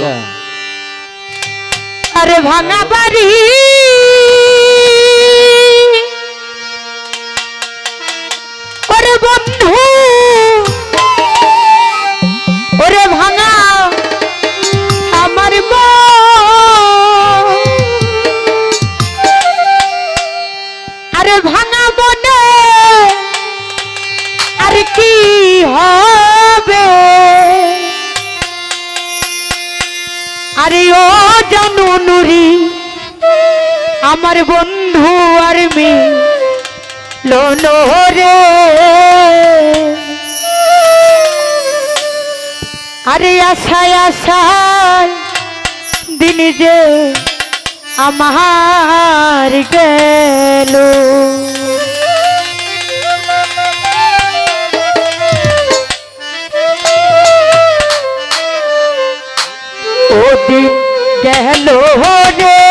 अच्छा। अरे भंगा परी আমার বন্ধু আর মি। লোনরে আরে আশায় আশায় দিন যে আমার গেল। ও দিন গেল রে।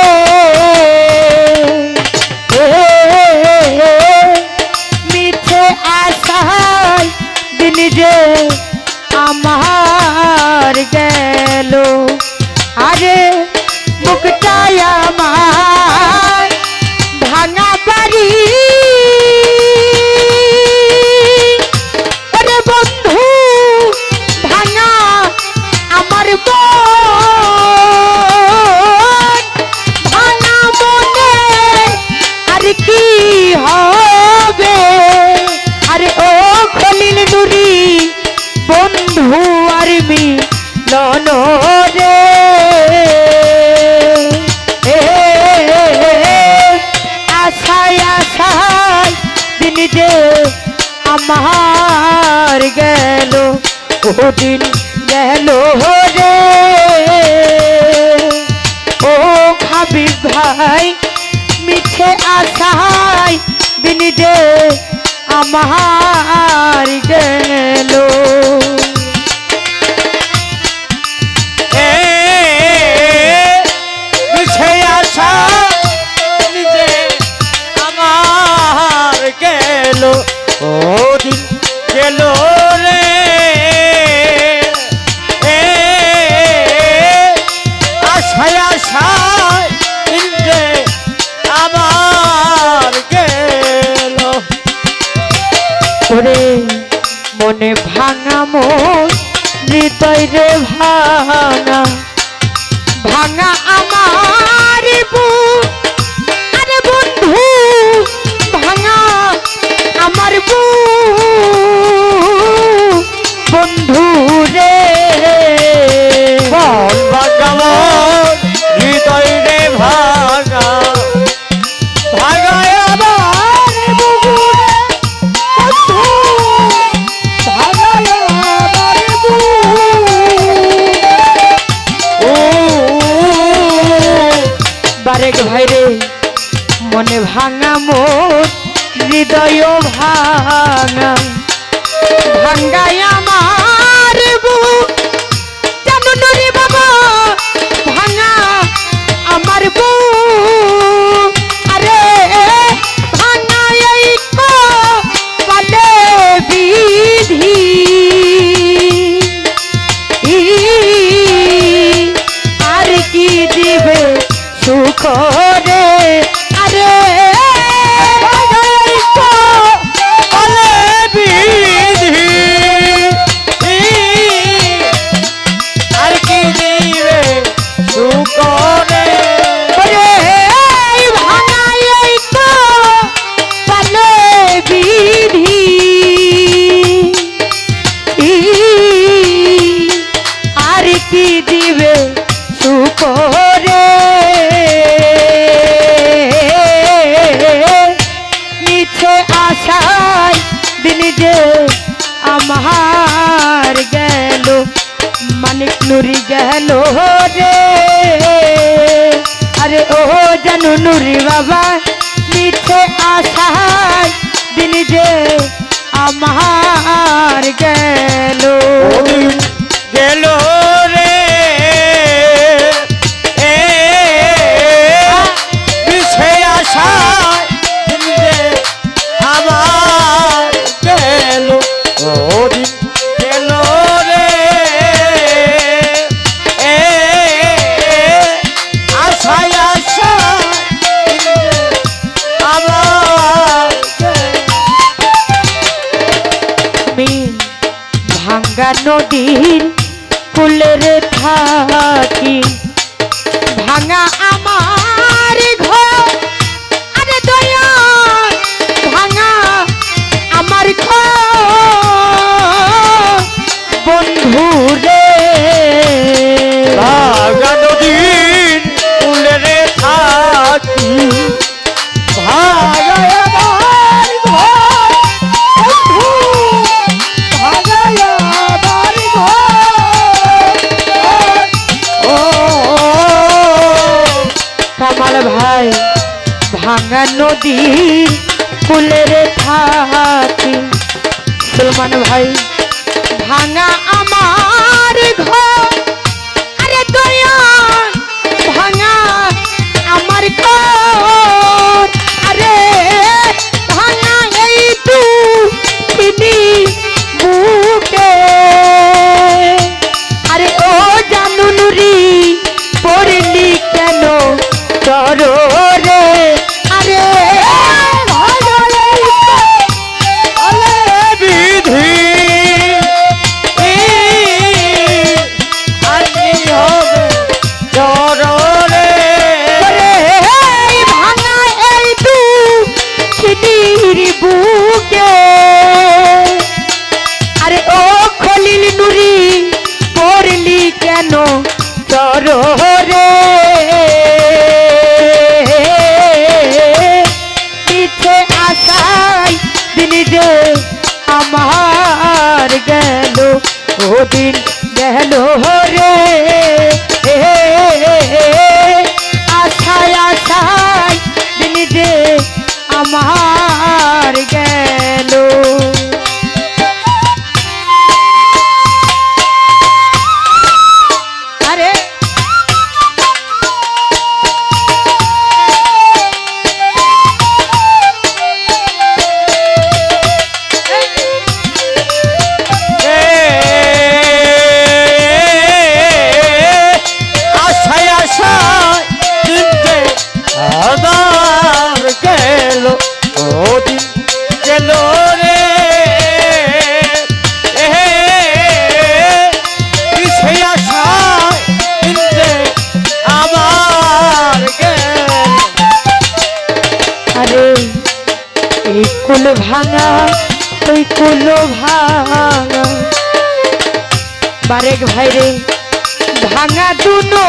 Oh. কদিন গেল রে। ও ভাবি ভাই, মিঠে আশায় দিন যে আমার গেল। আমার গেল। ও দিন ভাঙা মোর হৃদয় ভাঙা জানু নুরি বাবা মিঠে আশায় দিন যে আমার গেল। গেল। থাকি ভাঙা আমার দিন ফুলের থাকি সলমান ভাই ভাঙা আমার ঘর। আরে দয়াল, ভাঙা আমার ঘর। আরে ভাঙা এই তু তিনি বুকে আরে ও জানুনুরি পড়লি কেন চরো দিন ভাইরে ভাঙা দুনো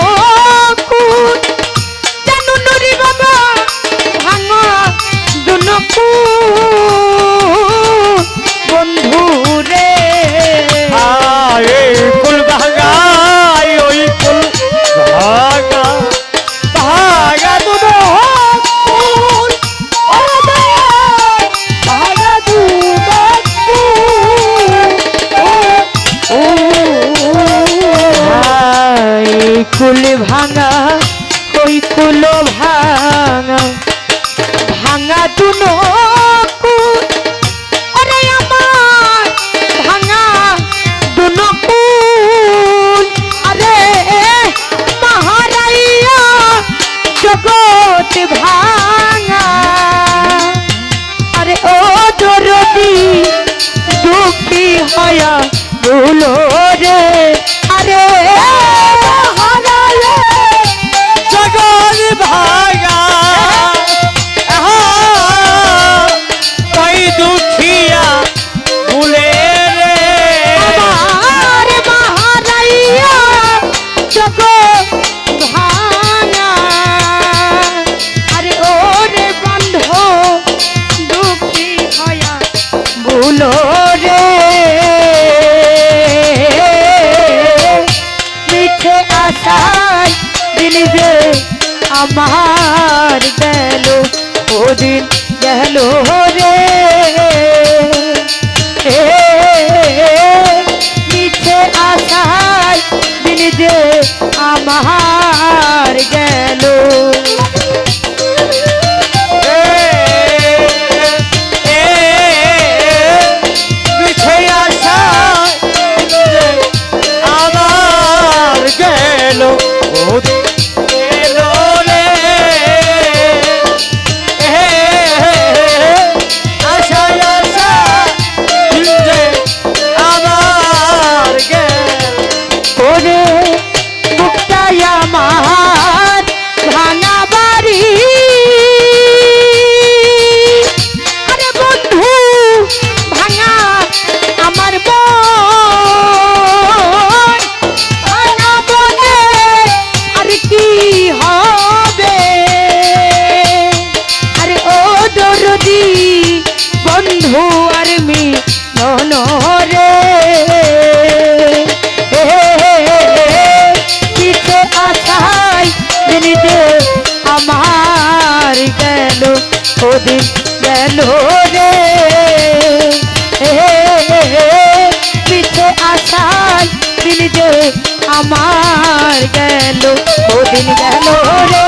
জগৎ ভাঙা। আরে ও দরদি দুঃখী হয়া ভুলো রে। যে আমার গেল ওদিন গেল রে। আমার ভাঙা বাড়ি। আরে বন্ধু, ভাঙা আমার ভাঙা বনে আর কি হবে? আরে ও দরদি বন্ধু ওদিন গেল রে। পিছে আসার দিন যে আমার গেল ওদিন গেল রে।